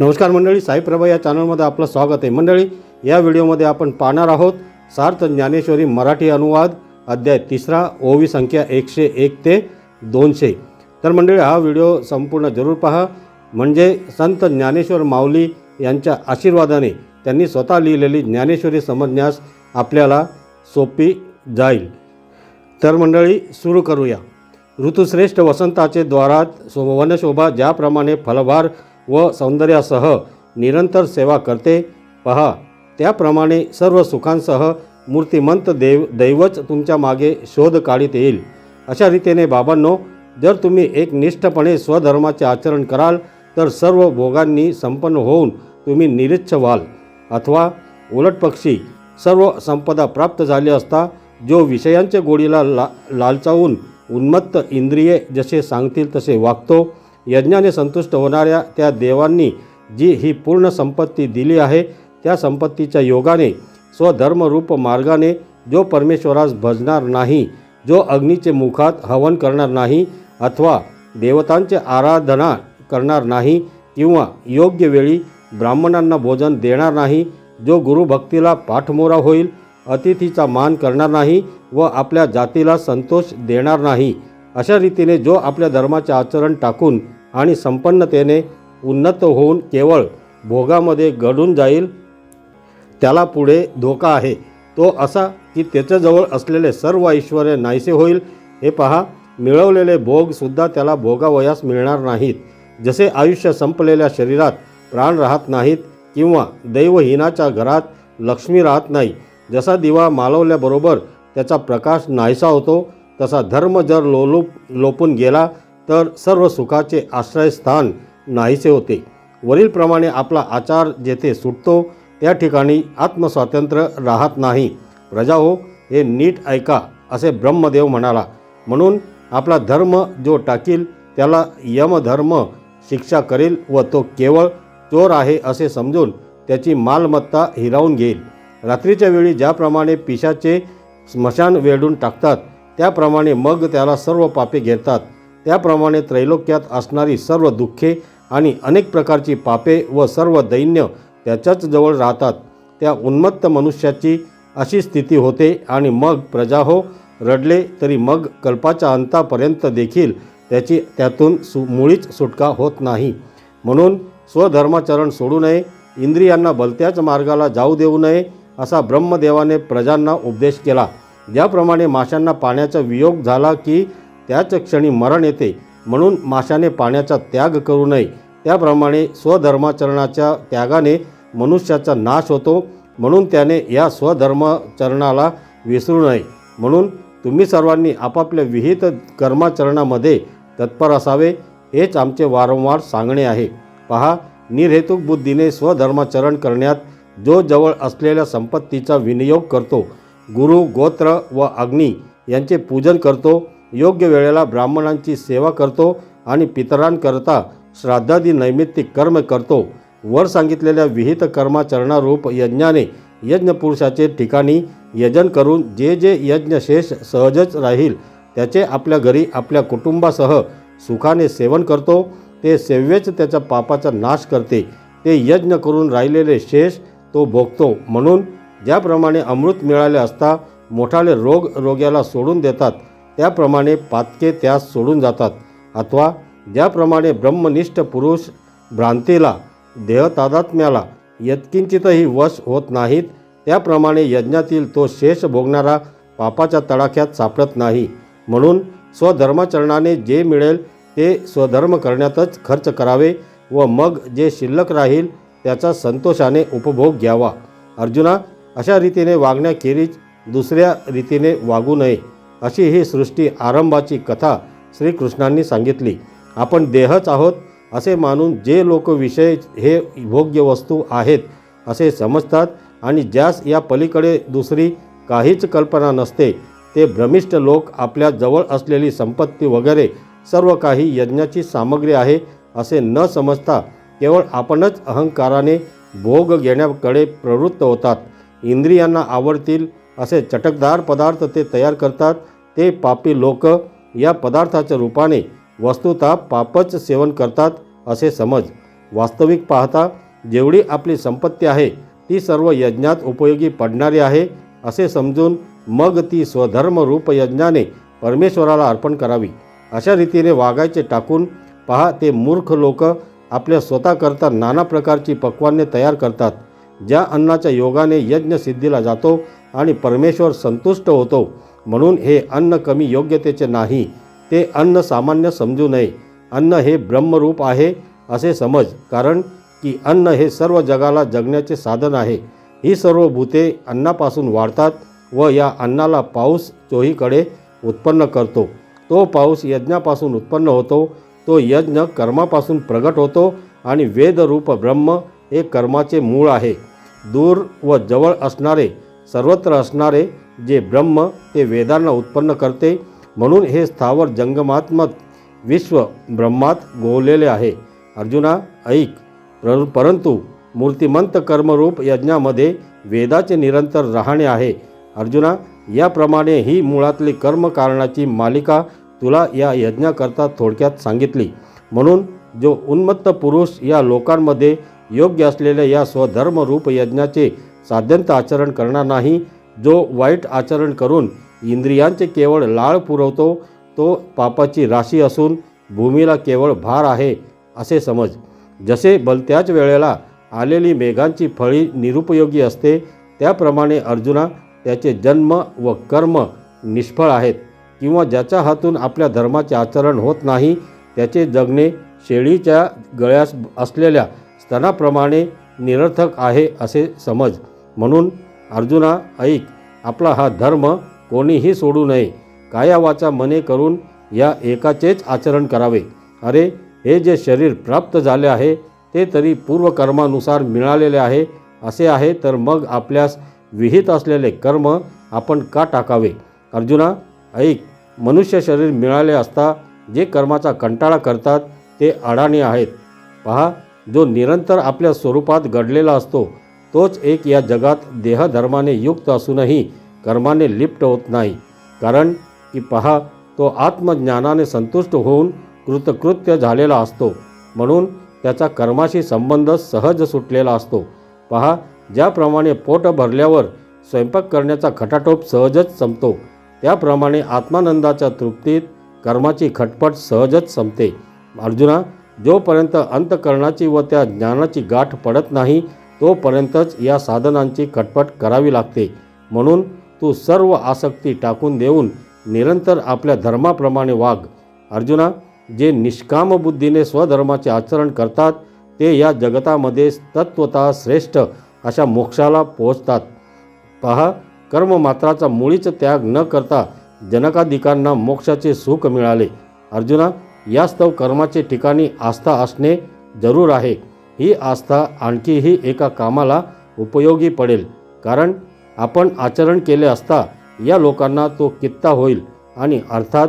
नमस्कार मंडळी साईप्रभा या चॅनलमध्ये आपलं स्वागत आहे. मंडळी या व्हिडिओमध्ये आपण पाहणार आहोत सार्थ ज्ञानेश्वरी मराठी अनुवाद अध्याय तिसरा ओवी संख्या एकशे एक ते दोनशे. तर मंडळी हा व्हिडिओ संपूर्ण जरूर पहा. म्हणजे संत ज्ञानेश्वर माऊली यांच्या आशीर्वादाने त्यांनी स्वतः लिहिलेली ज्ञानेश्वरी समजण्यास आपल्याला सोपी जाईल. तर मंडळी सुरू करूया. ऋतुश्रेष्ठ वसंताचे द्वारात सो- वनशोभा ज्याप्रमाणे फलभार व सौंदर्यासह निरंतर सेवा करते. पहा त्याप्रमाणे सर्व सुखांसह मूर्तिमंत देव दैवच तुमच्या मागे शोध काढीत येईल. अशा रीतीने बाबांनो जर तुम्ही एक निष्ठपणे स्वधर्माचे आचरण कराल तर सर्व भोगांनी संपन्न होऊन तुम्ही निरीच्छ व्हाल. अथवा उलटपक्षी सर्व संपदा प्राप्त झाली असता जो विषयांच्या गोडीला ला लालचावून उन्मत्त इंद्रिये जसे सांगतील तसे वागतो. यज्ञाने संतुष्ट होणाऱ्या त्या देवांनी जी ही पूर्ण संपत्ती दिली आहे त्या संपत्तीच्या योगाने स्वधर्मरूप मार्गाने जो परमेश्वरास भजणार नाही जो अग्नीचे मुखात हवन करणार नाही अथवा देवतांचे आराधना करणार नाही किंवा योग्य वेळी ब्राह्मणांना भोजन देणार नाही जो गुरुभक्तीला पाठमोरा होईल अतिथीचा मान करणार नाही व आपल्या जातीला संतोष देणार नाही अशा रीतीने जो आपल्या धर्माचे आचरण टाकून आणि संपन्नतेने उन्नत होऊन केवळ भोगामध्ये घडून जाईल त्याला पुढे धोका आहे. तो असा की त्याच्याजवळ असलेले सर्व ऐश्वर नाहीसे होईल. हे पहा मिळवलेले भोगसुद्धा त्याला भोगावयास मिळणार नाहीत. जसे आयुष्य संपलेल्या शरीरात प्राण राहत नाहीत किंवा दैवहीनाच्या घरात लक्ष्मी राहत नाही जसा दिवा मालवल्याबरोबर त्याचा प्रकाश नाहीसा होतो तसा धर्म जर लोलूप लोपून गेला तर सर्व सुखाचे आश्रयस्थान नाहीसे होते. वरीलप्रमाणे आपला आचार जेथे सुटतो त्या ठिकाणी आत्मस्वातंत्र्य राहत नाही. प्रजा हो हे नीट ऐका असे ब्रह्मदेव म्हणाला. म्हणून आपला धर्म जो टाकील त्याला यमधर्म शिक्षा करेल व तो केवळ चोर आहे असे समजून त्याची मालमत्ता हिरावून घेईल. रात्रीच्या वेळी ज्याप्रमाणे पिशाचे स्मशान वेढून टाकतात त्याप्रमाणे मग त्याला सर्व पापे घेतात. त्याप्रमाणे त्रैलोक्यात असणारी सर्व दुःखे आणि अनेक प्रकारची पापे व सर्व दैन्य त्याच्याच जवळ राहतात. त्या उन्मत्त मनुष्याची अशी स्थिती होते आणि मग प्रजा हो रडले तरी मग कल्पाच्या अंतापर्यंत देखील त्याची त्यातून सु मुळीच सुटका होत नाही. म्हणून स्वधर्माचरण सोडू नये इंद्रियांना भलत्याच मार्गाला जाऊ देऊ नये असा ब्रह्मदेवाने प्रजांना उपदेश केला. ज्याप्रमाणे माशांना पाण्याचा वियोग झाला की त्याच क्षणी मरण येते. म्हणून माशाने पाण्याचा त्याग करू नये. त्याप्रमाणे स्वधर्माचरणाच्या त्यागाने मनुष्याचा नाश होतो. म्हणून त्याने या स्वधर्माचरणाला विसरू नये. म्हणून तुम्ही सर्वांनी आपापल्या विहित कर्माचरणामध्ये तत्पर असावे हेच आमचे वारंवार सांगणे आहे. पहा निर्हेतुक बुद्धीने स्वधर्माचरण करण्यात जो जवळ असलेल्या संपत्तीचा विनियोग करतो गुरु गोत्र व अग्नी यांचे पूजन करतो योग्य वेळेला ब्राह्मणांची सेवा करतो आणि पितरांकरता श्राद्धादी नैमित्तिक कर्म करतो. वर सांगितलेल्या विहित कर्माचरणारूप यज्ञाने यज्ञपुरुषाचे ठिकाणी यजन करून जे जे यज्ञशेष सहजच राहील त्याचे आपल्या घरी आपल्या कुटुंबासह सुखाने सेवन करतो. ते सेव्यच त्याच्या पापाचा नाश करते. ते यज्ञ करून राहिलेले शेष तो भोगतो. म्हणून ज्याप्रमाणे अमृत मिळाले असता मोठाले रोग रोग्याला सोडून देतात. त्याप्रमाणे पातके त्यास सोडून जातात. अथवा ज्याप्रमाणे ब्रह्मनिष्ठ पुरुष भ्रांतीला देहतादात्म्याला यत्किंचितही वश होत नाहीत त्याप्रमाणे यज्ञातील तो शेष भोगणारा पापाच्या तडाख्यात सापडत नाही. म्हणून स्वधर्माचरणाने जे मिळेल ते स्वधर्म करण्यातच खर्च करावे व मग जे शिल्लक राहील त्याचा संतोषाने उपभोग घ्यावा. अर्जुना अशा रीतीने वागण्याखेरीज दुसऱ्या रीतीने वागू नये. अशी ही सृष्टी आरंभाची कथा श्रीकृष्णांनी सांगितली. आपण देहच आहोत असे मानून जे लोक विषय हे भोग्य वस्तू आहेत असे समजतात आणि ज्यास या पलीकडे दुसरी काहीच कल्पना नसते ते भ्रमिष्ठ लोक आपल्या जवळ असलेली संपत्ती वगैरे सर्व काही यज्ञाची सामग्री आहे असे न समजता केवळ आपणच अहंकाराने भोग घेण्याकडे प्रवृत्त होतात. इंद्रियांना आवडतील असे चटकदार पदार्थ ते तयार करतात ते पापी लोक या पदार्थाच्या रूपाने वस्तुतः पापच सेवन करतात असे समज. वास्तविक पाहता जेवढी आपली संपत्ती आहे ती सर्व यज्ञात उपयोगी पडणारी आहे असे समजून मग ती स्वधर्मरूप यज्ञाने परमेश्वराला अर्पण करावी. अशा रीतीने वागायचे टाकून पहा ते मूर्ख लोक आपल्या स्वतःकरता नाना प्रकारची पक्वान्ने तयार करतात ज्या अन्नाच्या योगाने यज्ञ सिद्धीला जातो आणि परमेश्वर संतुष्ट होतो. म्हणून हे अन्न कमी योग्यतेचे नाही ते अन्न सामान्य समजू नये. अन्न हे ब्रह्मरूप आहे असे समज कारण की अन्न हे सर्व जगाला जगण्याचे साधन आहे. ही सर्व भूते अन्नापासून वाढतात व या अन्नाला पाऊस चोहीकडे उत्पन्न करतो. तो पाऊस यज्ञापासून उत्पन्न होतो तो यज्ञ कर्मापासून प्रगट होतो आणि वेदरूप ब्रह्म हे कर्माचे मूळ आहे. दूर व जवळ असणारे सर्वत्र असणारे जे ब्रह्म ते वेदांना उत्पन्न करते म्हणून हे स्थावर जंगमात्मक विश्व ब्रह्मात गोवलेले आहे. अर्जुना ऐक. पर परंतु मूर्तिमंत कर्मरूप यज्ञामध्ये वेदाचे निरंतर राहणे आहे. अर्जुना याप्रमाणे ही मुळातली कर्मकारणाची मालिका तुला या यज्ञाकरता थोडक्यात सांगितली. म्हणून जो उन्मत्त पुरुष या लोकांमध्ये योग्य असलेल्या या स्वधर्मरूप यज्ञाचे साध्यंत आचरण करणार नाही. जो वाईट आचरण करून इंद्रियांचे केवळ लाळ पुरवतो तो पापाची राशी असून भूमीला केवळ भार आहे असे समज. जसे बलत्याच वेळेला आलेली मेघांची फळी निरुपयोगी असते त्याप्रमाणे अर्जुना त्याचे जन्म व कर्म निष्फळ आहेत किंवा ज्याच्या हातून आपल्या धर्माचे आचरण होत नाही त्याचे जगणे शेळीच्या गळ्यास असलेल्या स्तनाप्रमाणे निरर्थक आहे असे समज. म्हणून अर्जुना ऐक आपला हा धर्म कोणीही सोडू नये. कायावाचा मने करून या एकाचेच आचरण करावे. अरे हे जे शरीर प्राप्त झाले आहे ते तरी पूर्वकर्मानुसार मिळालेले आहे. असे आहे तर मग आपल्यास विहित असलेले कर्म आपण का टाकावे? अर्जुना ऐक मनुष्य शरीर मिळाले असता जे कर्माचा कंटाळा करतात ते अडाणी आहेत. पहा जो निरंतर आपल्या स्वरूपात घडलेला असतो तोच एक या जगात देहधर्माने युक्त असूनही कर्माने लिप्त होत नाही. कारण की पहा तो आत्मज्ञानाने संतुष्ट होऊन कृतकृत्य झालेला असतो. म्हणून त्याचा कर्माशी संबंध सहज सुटलेला असतो. पहा ज्याप्रमाणे पोट भरल्यावर स्वयंपाक करण्याचा खटाटोप सहजच संपतो त्याप्रमाणे आत्मानंदाच्या तृप्तीत कर्माची खटपट सहजच संपते. अर्जुना जोपर्यंत अंतकरणाची व त्या ज्ञानाची गाठ पडत नाही तोपर्यंतच या साधनांची खटपट करावी लागते. म्हणून तू सर्व आसक्ती टाकून देऊन निरंतर आपल्या धर्माप्रमाणे वाग. अर्जुना जे निष्काम बुद्धीने स्वधर्माचे आचरण करतात ते या जगतामध्ये तत्वता श्रेष्ठ अशा मोक्षाला पोहोचतात. पहा कर्ममात्राचा मुळीच त्याग न करता जनकाधिकांना मोक्षाचे सुख मिळाले. अर्जुना यास्तव कर्माचे ठिकाणी आस्था असणे जरूर आहे. ही आस्था आणखीही एका कामाला उपयोगी पडेल. कारण आपण आचरण केले असता या लोकांना तो कित्ता होईल आणि अर्थात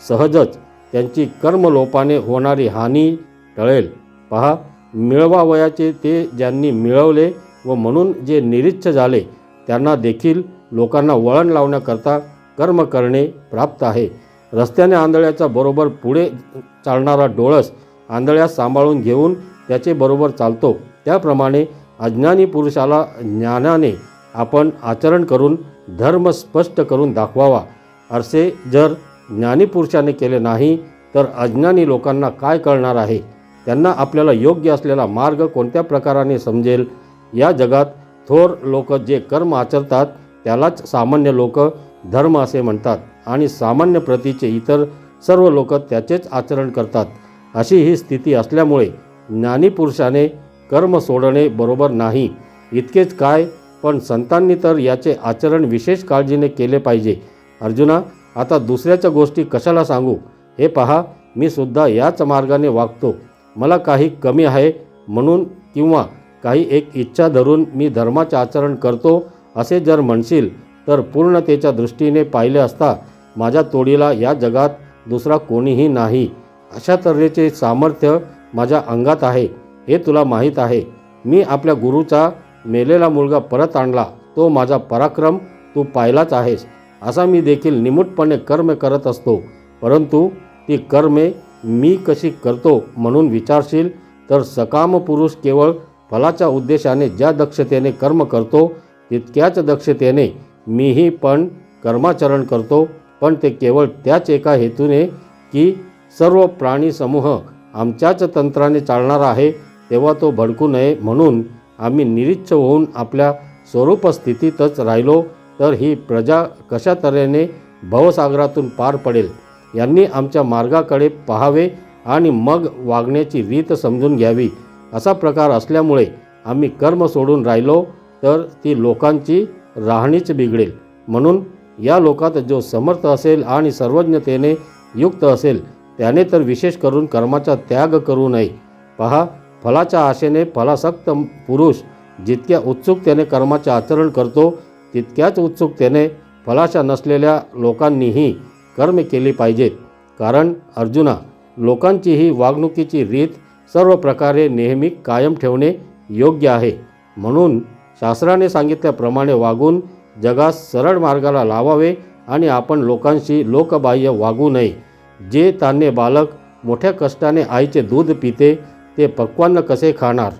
सहजच त्यांची कर्मलोपाने होणारी हानी टळेल. पहा मिळवावयाचे ते ज्यांनी मिळवले व म्हणून जे निरीच्छ झाले त्यांना देखील लोकांना वळण लावण्याकरता कर्म करणे प्राप्त आहे. रस्त्याने आंधळ्याचा बरोबर पुढे चालणारा डोळस आंधळ्यास सांभाळून घेऊन त्याचे बरोबर चालतो. त्याप्रमाणे अज्ञानी पुरुषाला ज्ञानाने आपण आचरण करून धर्म स्पष्ट करून दाखवावा. असे जर ज्ञानी पुरुषाने केले नाही तर अज्ञानी लोकांना काय कळणार आहे? त्यांना आपल्याला योग्य असलेला मार्ग कोणत्या प्रकाराने समजेल? या जगात थोर लोक जे कर्म आचरतात त्यालाच सामान्य लोक धर्म असे म्हणतात आणि सामान्य प्रतीचे इतर सर्व लोक त्याचेच आचरण करतात. अशी ही स्थिती असल्यामुळे ज्ञानी पुरुषाने कर्म सोडणे बरोबर नाही. इतकेच काय पण संतांनी तर याचे आचरण विशेष काळजीने केले पाहिजे. अर्जुना आता दुसऱ्याच्या गोष्टी कशाला सांगू? हे पहा मी सुद्धा याच मार्गाने वागतो. मला काही कमी आहे म्हणून किंवा काही एक इच्छा धरून मी धर्माचे आचरण करतो असे जर म्हणशील तर पूर्णतेच्या दृष्टीने पाहिले असता माझ्या तोडीला या जगात दुसरा कोणीही नाही. अशा तऱ्हेचे सामर्थ्य माझ्या अंगात आहे हे तुला माहीत आहे. मी आपल्या गुरुचा मेलेला मुलगा परत आणला तो माझा पराक्रम तू पाहिलाच आहेस. असा मी देखील निमूटपणे कर्म करत असतो. परंतु ती कर्मे मी कशी करतो म्हणून विचारशील तर सकाम पुरुष केवळ फलाच्या उद्देशाने ज्या दक्षतेने कर्म करतो तितक्याच दक्षतेने मीही पण कर्माचरण करतो. पण ते केवळ त्याच एका हेतूने की सर्व प्राणी समूह आमच्याच तंत्राने चालणार आहे तेव्हा तो भडकू नये म्हणून आम्ही निरीच्छ होऊन आपल्या स्वरूप स्थितीतच राहिलो तर ही प्रजा कशा तऱ्हेने भवसागरातून पार पडेल यांनी आमच्या मार्गाकडे पाहावे आणि मग वागण्याची रीत समजून घ्यावी. असा प्रकार असल्यामुळे आम्ही कर्म सोडून राहिलो तर ती लोकांची राहणीच बिघडेल. म्हणून या लोकात जो समर्थ असेल आणि सर्वज्ञतेने युक्त असेल त्याने तर विशेष करून कर्माचा त्याग करू नये. पहा फलाच्या आशेने फलासक्त पुरुष जितक्या उत्सुकतेने कर्माचे आचरण करतो तितक्याच उत्सुकतेने फलाशा नसलेल्या लोकांनीही कर्म केली पाहिजेत. कारण अर्जुना लोकांची ही वागणुकीची रीत सर्व प्रकारे नेहमी कायम ठेवणे योग्य आहे. म्हणून शास्त्राने सांगितल्याप्रमाणे वागून जगास सरळ मार्गाला लावावे आणि आपण लोकांशी लोकबाह्य वागू नये. जे तान्हे बालक मोठ्या कष्टाने आईचे दूध पिते ते पक्वान्न कसे खाणार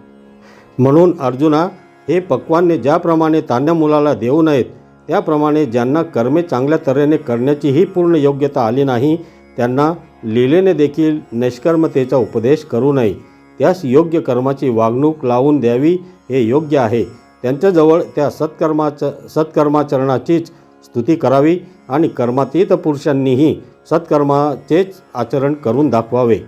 म्हणून अर्जुना हे पक्वान्ने ज्याप्रमाणे तान्ह्या मुलाला देऊ नयेत त्याप्रमाणे ज्यांना कर्मे चांगल्या तऱ्हेने करण्याचीही पूर्ण योग्यता आली नाही त्यांना लिलेने देखील निष्कर्मतेचा उपदेश करू नये त्यास योग्य कर्माची वागणूक लावून द्यावी हे योग्य आहे त्यांच्याजवळ त्या सत्कर्माच सत्कर्माचरणाचीच स्तुती करावी आणि कर्मातीत पुरुषांनीही सत्कर्माचेच आचरण करून दाखवावे.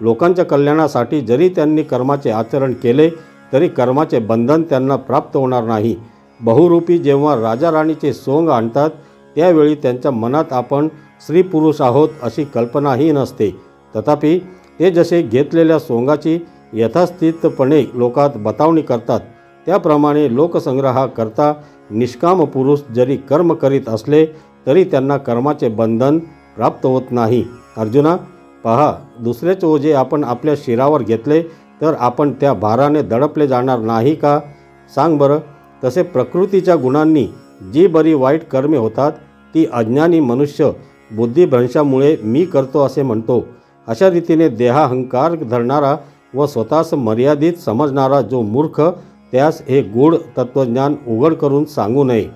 लोकांच्या कल्याणासाठी जरी त्यांनी कर्माचे आचरण केले तरी कर्माचे बंधन त्यांना प्राप्त होणार नाही. बहुरूपी जेव्हा राजा राणीचे सोंग आणतात त्यावेळी त्यांच्या मनात आपण स्त्री पुरुष आहोत अशी कल्पनाही नसते. तथापि ते जसे घेतलेल्या सोंगाची यथास्थितपणे लोकात बतावणी करतात त्याप्रमाणे लोकसंग्रहाकरता निष्काम पुरुष जरी कर्म करीत असले तरी त्यांना कर्माचे बंधन प्राप्त होत नाही. अर्जुना पहा दुसरेच ओझे आपण आपल्या शिरावर घेतले तर आपण त्या भाराने दडपले जाणार नाही का? सांग बरं तसे प्रकृतीच्या गुणांनी जी बरी वाईट कर्मे होतात ती अज्ञानी मनुष्य बुद्धिभ्रंशामुळे मी करतो असे म्हणतो. अशा रीतीने देहाहंकार धरणारा व स्वतःस मर्यादित समजणारा जो मूर्ख त्यास हे गूढ तत्त्वज्ञान उघड करून सांगू नये.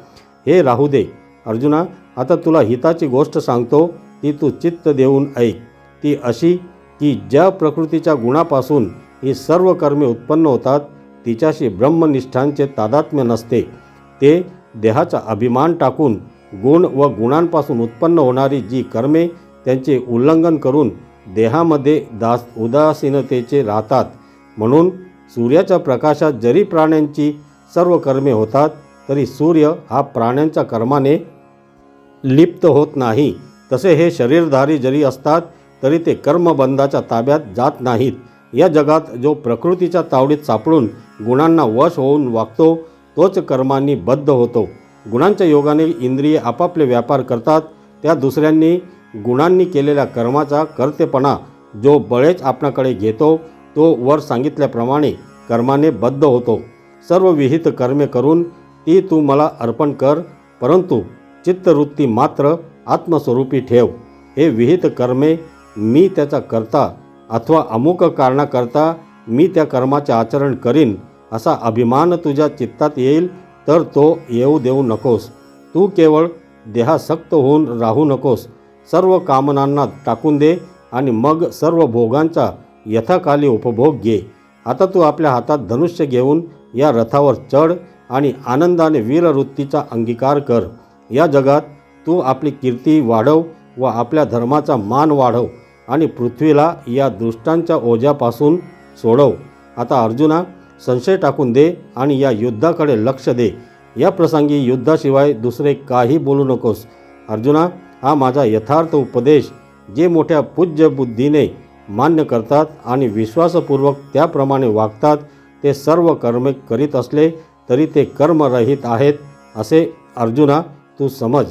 हे राहू दे. अर्जुना आता तुला हिताची गोष्ट सांगतो ती तू चित्त देऊन ऐक. ती अशी की ज्या प्रकृतीच्या गुणापासून ही सर्व कर्मे उत्पन्न होतात तिच्याशी ब्रह्मनिष्ठांचे तादात्म्य नसते. ते देहाचा अभिमान टाकून गुण व गुणांपासून उत्पन्न होणारी जी कर्मे त्यांचे उल्लंघन करून देहामध्ये दास उदासीनतेचे राहतात. म्हणून सूर्याच्या प्रकाशात जरी प्राण्यांची सर्व कर्मे होतात तरी सूर्य हा प्राण्यांच्या कर्माने लिप्त होत नाही. तसे हे शरीरधारी जरी असतात तरी ते कर्मबंधाच्या ताब्यात जात नाहीत. या जगात जो प्रकृतीच्या तावडीत सापडून गुणांना वश होऊन वागतो तोच कर्मांनी बद्ध होतो. गुणांच्या योगाने इंद्रिये आपापले व्यापार करतात त्या दुसऱ्यांनी गुणांनी केलेल्या कर्माचा कर्तेपणा जो बळेच आपणाकडे घेतो तो वर सांगितल्याप्रमाणे कर्माने बद्ध होतो. सर्व विहित कर्मे करून ती तू मला अर्पण कर परंतु चित्तवृत्ती मात्र आत्मस्वरूपी ठेव. हे विहित कर्मे मी त्याचा करता अथवा अमुक कारणाकरता मी त्या कर्माचे आचरण करीन असा अभिमान तुझ्या चित्तात येईल तर तो येऊ देऊ नकोस. तू केवळ देहासक्त होऊन राहू नकोस. सर्व कामनांना टाकून दे आणि मग सर्व भोगांचा यथाकाली उपभोग घे. आता तू आपल्या हातात धनुष्य घेऊन या रथावर चढ आणि आनंदाने वीरवृत्तीचा अंगीकार कर. या जगात तू आपली कीर्ती वाढव व आपल्या धर्माचा मान वाढव आणि पृथ्वीला या दुष्टांच्या ओझ्यापासून सोडव. आता अर्जुना संशय टाकून दे आणि या युद्धाकडे लक्ष दे. या प्रसंगी युद्धाशिवाय दुसरे काही बोलू नकोस. अर्जुना हा माझा यथार्थ उपदेश जे मोठ्या पूज्य बुद्धीने मान्य करतात आणि विश्वासपूर्वक त्याप्रमाणे वागतात ते सर्व कर्मे करीत असले तरी ते कर्मरहित आहेत असे अर्जुना तू समज.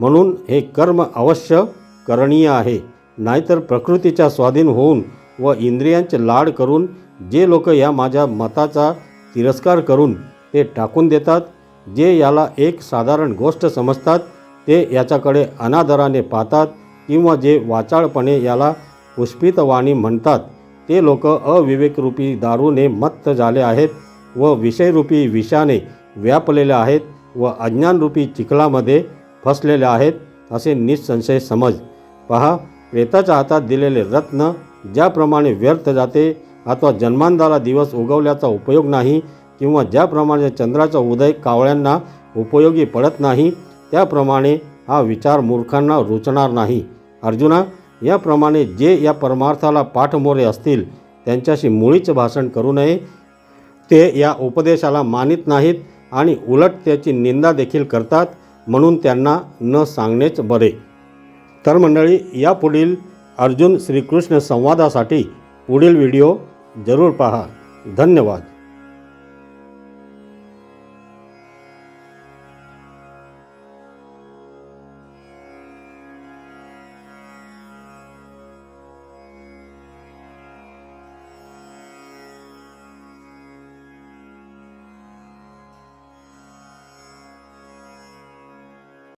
म्हणून हे कर्म अवश्य करणीय आहे. नाहीतर प्रकृतीच्या स्वाधीन होऊन व इंद्रियांचे लाड करून जे लोक या माझ्या मताचा तिरस्कार करून ते टाकून देतात जे याला एक साधारण गोष्ट समजतात ते याच्याकडे अनादराने पाहतात किंवा जे वाचाळपणे याला पुष्पितवाणी म्हणतात. ते लोक अविवेकरूपी दारूने मत्त झाले आहेत व विषयरूपी विषाने व्यापलेले आहेत व अज्ञानरूपी चिखलामध्ये फसलेले आहेत असे निसंशय समज. पहा प्रेताच्या हातात दिलेले रत्न ज्याप्रमाणे व्यर्थ जाते अथवा जन्मांदाला दिवस उगवल्याचा उपयोग नाही किंवा ज्याप्रमाणे चंद्राचा उदय कावळ्यांना उपयोगी पडत नाही त्याप्रमाणे हा विचार मूर्खांना रुचणार नाही. अर्जुना याप्रमाणे जे या परमार्थाला पाठमोरे असतील त्यांच्याशी मुळीच भाषण करू नये. ते या उपदेशाला मानित नाहीत आणि उलट त्याची निंदा देखील करतात म्हणून त्यांना न सांगणेच बरे. तर मंडळी यापुढील अर्जुन श्रीकृष्ण संवादासाठी पुढील व्हिडिओ जरूर पहा. धन्यवाद.